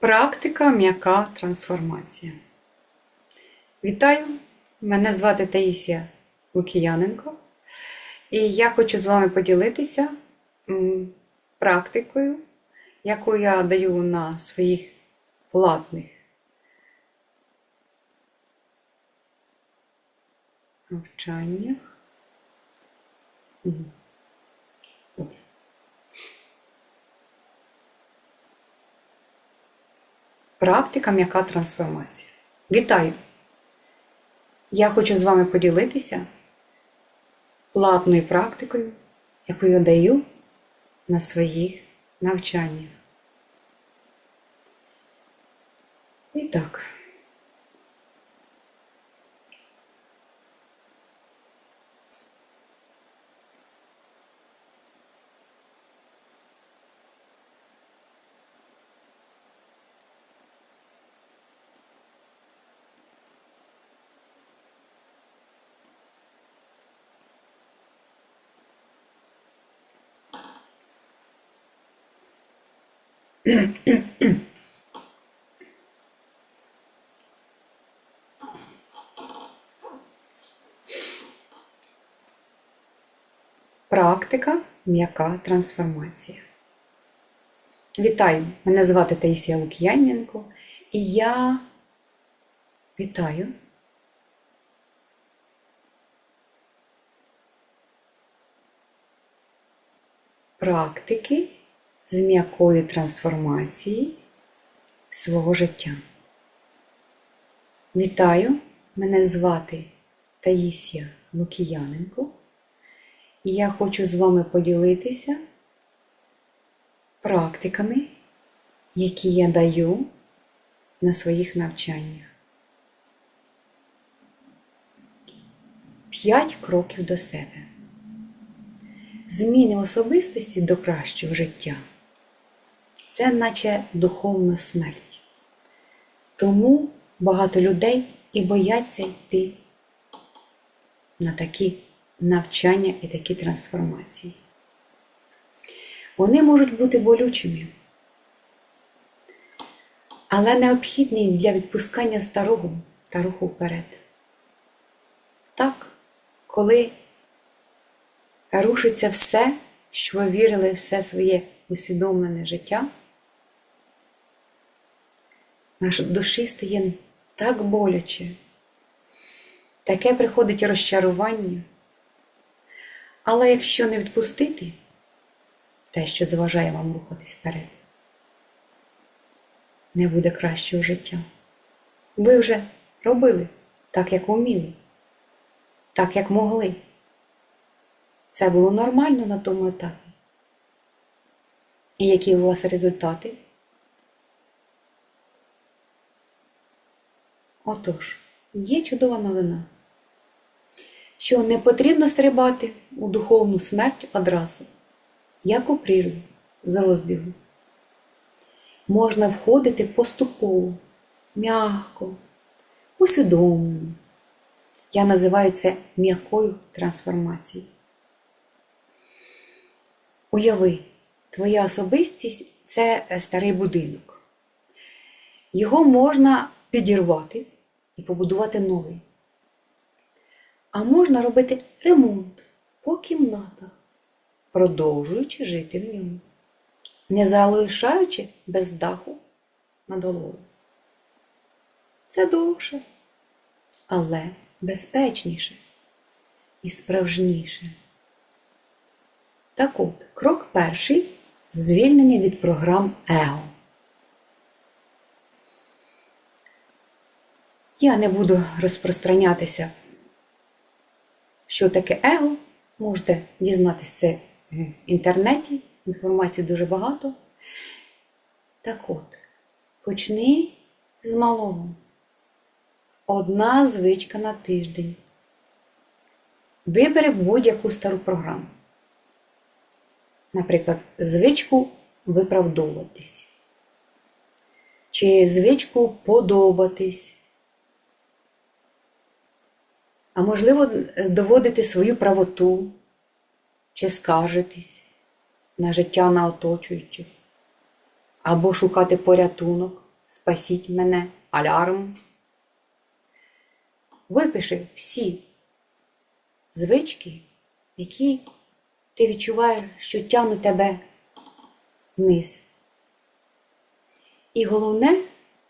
Практика м'яка трансформація. Вітаю! Мене звати Таїсія Лукіяненко, і я хочу з вами поділитися практикою, яку я даю на своїх платних навчаннях. Практика м'яка трансформація. Вітаю! Я хочу з вами поділитися платною практикою, яку я даю на своїх навчаннях. І так. Практика м'яка трансформація. Вітаю! Мене звати Таїсія Лук'яненко, і я вітаю практики з м'якої трансформації свого життя. Вітаю! Мене звати Таїсія Лукіяненко. І я хочу з вами поділитися практиками, які я даю на своїх навчаннях. П'ять кроків до себе. Зміни особистості до кращого життя. Це наче духовна смерть. Тому багато людей і бояться йти на такі навчання і такі трансформації. Вони можуть бути болючими, але необхідні для відпускання старого та руху вперед. Так, коли рушиться все, що ви вірили, все своє усвідомлене життя, нашій душі стає так боляче, таке приходить розчарування. Але якщо не відпустити те, що заважає вам рухатись вперед, не буде кращого життя. Ви вже робили так, як вміли, так, як могли. Це було нормально на тому етапі. І які у вас результати? Отож, є чудова новина що не потрібно стрибати у духовну смерть одразу, як у прірву з розбігу. Можна входити поступово, м'яко, усвідомлено. Я називаю це м'якою трансформацією. Уяви, твоя особистість це старий будинок. Його можна підірвати і побудувати новий. А можна робити ремонт по кімнатах, продовжуючи жити в ньому, не залишаючи без даху над головою. Це довше, але безпечніше і справжніше. Так от, крок перший звільнення від програм Его. Я не буду розпространятися що таке его, можете дізнатися це в інтернеті, інформації дуже багато. Так от, почни з малого. Одна звичка на тиждень. Вибери будь-яку стару програму. Наприклад, звичку виправдовуватись. Чи звичку подобатись. А можливо, доводити свою правоту чи скаржитись на життя на оточуючих, або шукати порятунок спасіть мене, алярм. Випиши всі звички, які ти відчуваєш, що тягнуть тебе вниз. І головне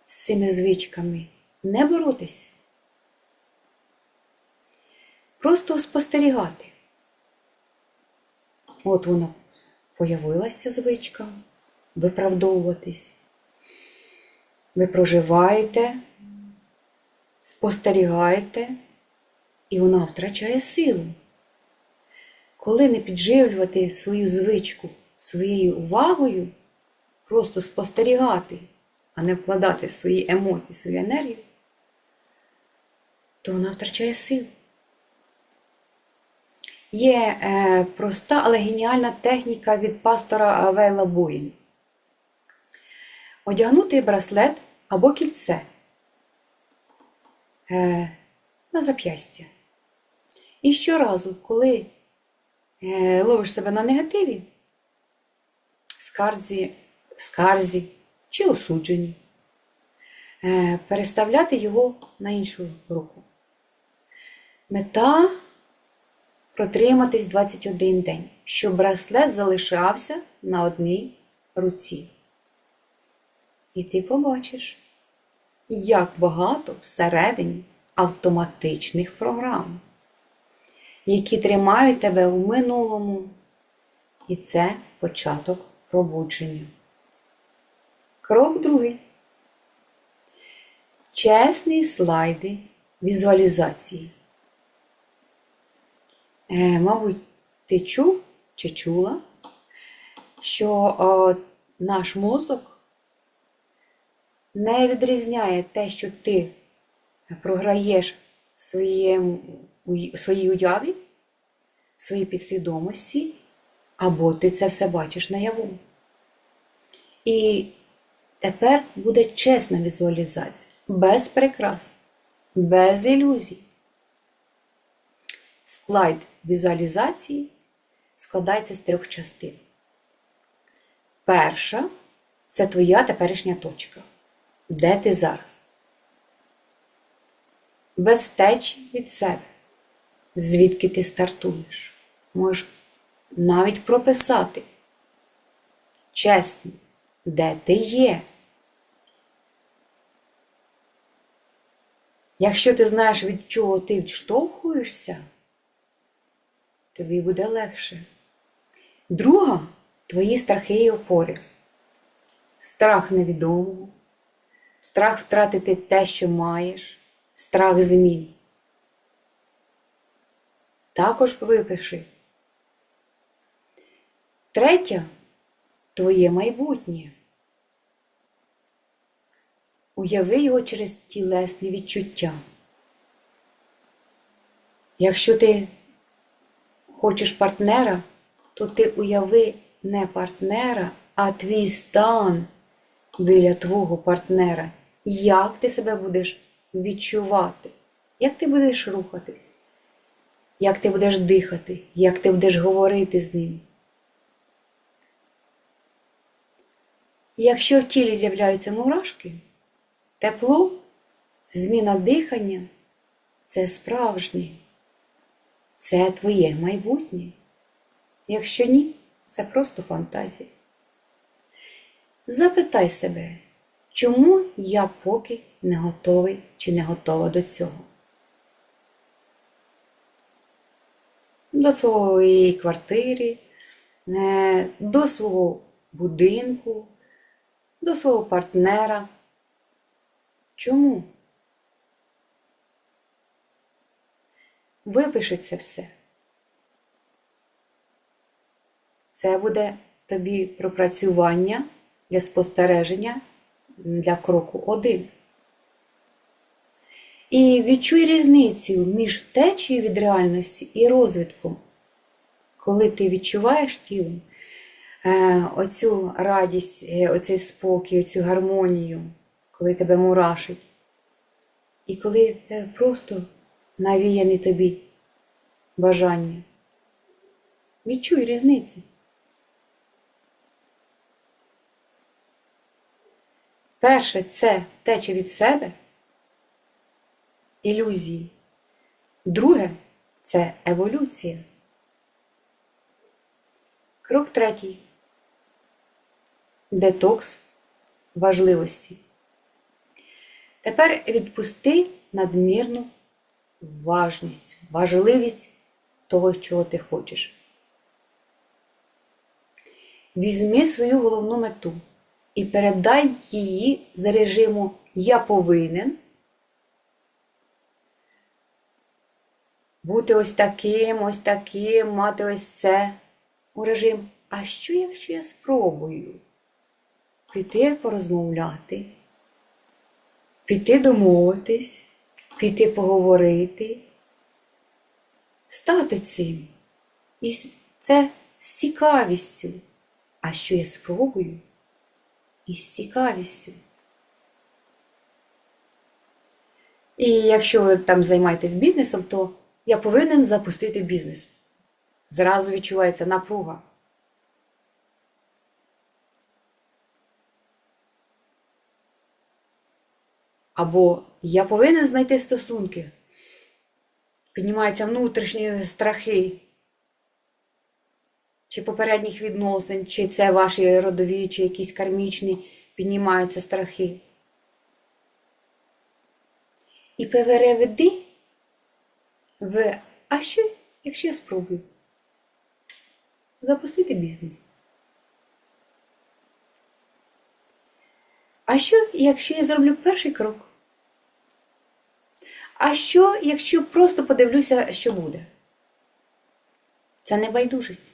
з цими звичками не боротися. Просто спостерігати. От вона появилася звичка виправдовуватись. Ви проживаєте, спостерігаєте, і вона втрачає силу. Коли не підживлювати свою звичку своєю увагою, просто спостерігати, а не вкладати свої емоції, свою енергію, то вона втрачає силу. Є е, проста, але геніальна техніка від пастора Вейла Боїн. Одягнути браслет або кільце е, на зап'ястя. І щоразу, коли е, ловиш себе на негативі, скарзі, скарзі чи осудженні, переставляти його на іншу руку. Мета протриматись 21 день, щоб браслет залишався на одній руці. І ти побачиш, як багато всередині автоматичних програм, які тримають тебе у минулому. І це початок пробудження. Крок другий. Чесні слайди візуалізації. Е, мабуть, ти чув чи чула, що наш мозок не відрізняє те, що ти програєш своєму, своїй уяві, своїй підсвідомості, або ти це все бачиш наяву. І тепер буде чесна візуалізація, без прикрас, без ілюзій. Слайд візуалізації складається з трьох частин. Перша це твоя теперішня точка. Де ти зараз? Без втечі від себе. Звідки ти стартуєш? Можеш навіть прописати. Чесно, де ти є? Якщо ти знаєш, від чого ти відштовхуєшся, тобі буде легше. Друга твої страхи і опори. Страх невідомого, страх втратити те, що маєш, страх змін. Також випиши. Третя твоє майбутнє. Уяви його через тілесне відчуття. Якщо ти хочеш партнера, то ти уяви не партнера, а твій стан біля твого партнера. Як ти себе будеш відчувати, як ти будеш рухатись, як ти будеш дихати, як ти будеш говорити з ним. Якщо в тілі з'являються мурашки, тепло, зміна дихання це справжнє. Це твоє майбутнє. Якщо ні, це просто фантазія. Запитай себе, чому я поки не готовий чи не готова до цього? До своєї квартири, е, до свого будинку, до свого партнера. Чому? Випиши це все. Це буде тобі пропрацювання для спостереження для кроку 1. І відчуй різницю між втечею від реальності і розвитком. Коли ти відчуваєш тілом е, оцю радість, е, оцей спокій, оцю гармонію, коли тебе мурашить. І коли тебе просто навіяні тобі бажання. Відчуй різницю. Перше це тече від себе, ілюзії. Друге це еволюція. Крок третій. Детокс важливості. Тепер відпусти надмірну важність, важливість того, чого ти хочеш. Візьми свою головну мету і передай її за режиму Я повинен бути ось таким, ось таким, мати ось це у режим. А що, якщо я спробую піти порозмовляти, піти домовитись, піти поговорити, стати цим? І це з цікавістю. А що я спробую? І з цікавістю. І якщо ви там займаєтесь бізнесом, то я повинен запустити бізнес. Зразу відчувається напруга. Або я повинен знайти стосунки. Піднімаються внутрішні страхи. Чи попередніх відносин, чи це ваші родові, чи якісь кармічні піднімаються страхи. І переведи в а що, якщо я спробую запустити бізнес? А що, якщо я зроблю перший крок? А що, якщо просто подивлюся, що буде? Це не байдужість.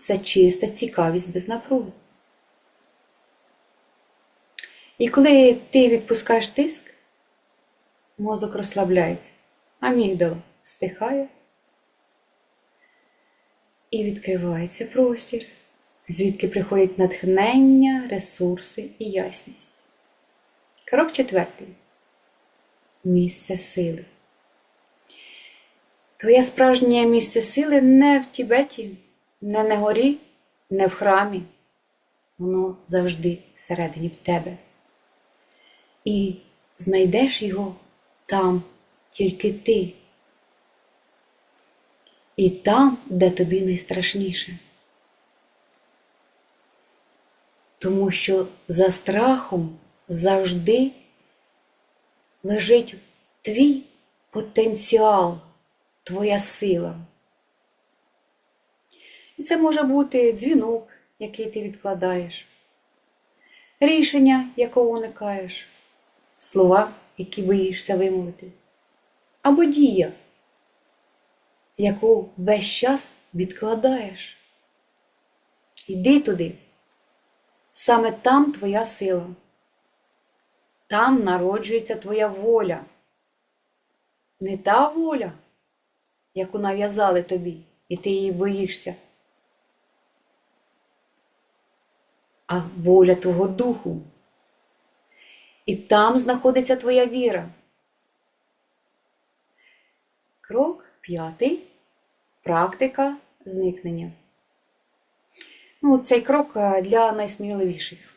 Це чиста цікавість без напруги. І коли ти відпускаєш тиск, мозок розслабляється, амігдала стихає і відкривається простір, звідки приходять натхнення, ресурси і ясність. Крок четвертий. Місце сили. Твоє справжнє місце сили не в Тібеті, не на горі, не в храмі. Воно завжди всередині в тебе. І знайдеш його там тільки ти. І там, де тобі найстрашніше. Тому що за страхом завжди лежить твій потенціал, твоя сила. І це може бути дзвінок, який ти відкладаєш, рішення, якого уникаєш, слова, які боїшся вимовити, або дія, яку весь час відкладаєш. Йди туди. Саме там твоя сила. Там народжується твоя воля. Не та воля, яку нав'язали тобі, і ти її боїшся, а воля твого духу. І там знаходиться твоя віра. Крок п'ятий практика зникнення. Ну, Цей крок для найсміливіших.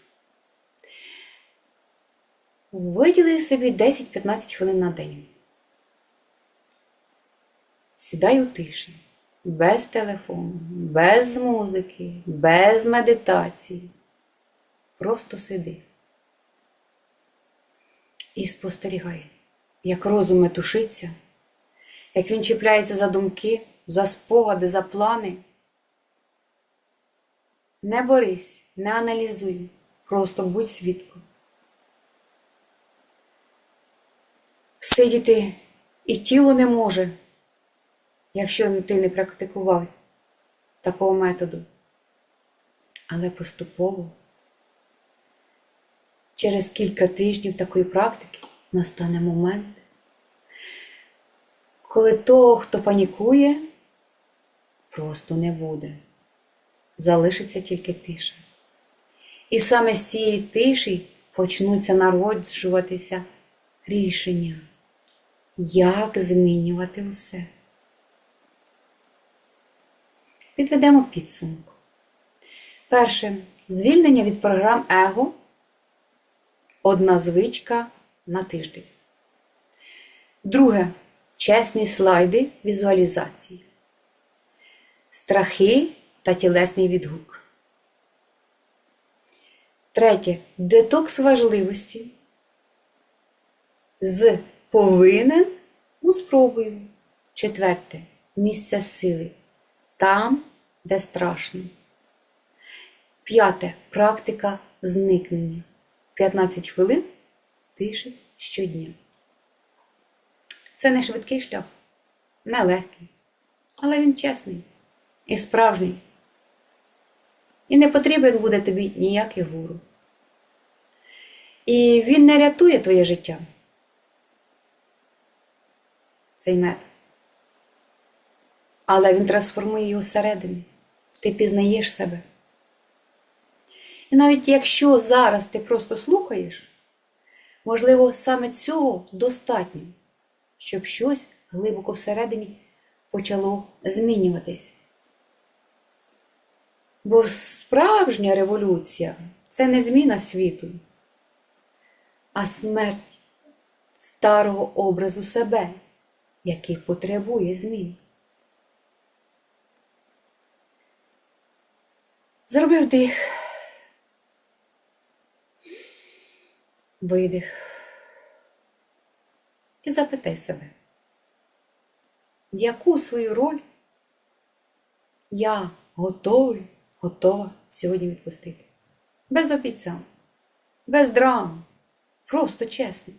Виділи собі 10-15 хвилин на день. Сідай у тиші, без телефону, без музики, без медитації. Просто сиди. І спостерігай, як розум метушиться, як він чіпляється за думки, за спогади, за плани. Не борись, не аналізуй, просто будь свідком. Сидіти і тіло не може, якщо ти не практикував такого методу. Але поступово, через кілька тижнів такої практики, настане момент, коли того, хто панікує, просто не буде. Залишиться тільки тиша. І саме з цієї тиші почнуться народжуватися рішення, як змінювати усе. Підведемо підсумок. Перше звільнення від програм его Одна звичка на тиждень. Друге. Чесні слайди візуалізації. Страхи та тілесний відгук. Третє. Детокс важливості. З повинен у спробую. Четверте. Місце сили. Там, де страшно. П'яте. Практика зникнення. 15 хвилин тиші щодня. Це не швидкий шлях, не легкий, але він чесний і справжній. І не потрібен буде тобі ніякий гуру. І він не рятує твоє життя. Цей метод. Але він трансформує його зсередини. Ти пізнаєш себе. І навіть якщо зараз ти просто слухаєш, можливо, саме цього достатньо, щоб щось глибоко всередині почало змінюватись. Бо справжня революція це не зміна світу, а смерть старого образу себе, який потребує змін. Зроби вдих. Видих. І запитай себе, яку свою роль я готовий, готова сьогодні відпустити? Без обіцянок, без драм, просто чесно.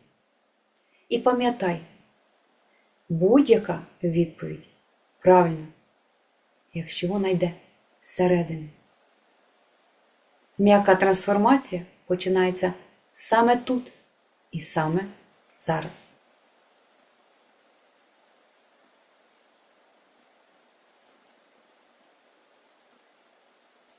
І пам'ятай, будь-яка відповідь правильна, якщо вона йде зсередини. М'яка трансформація починається саме тут і саме зараз.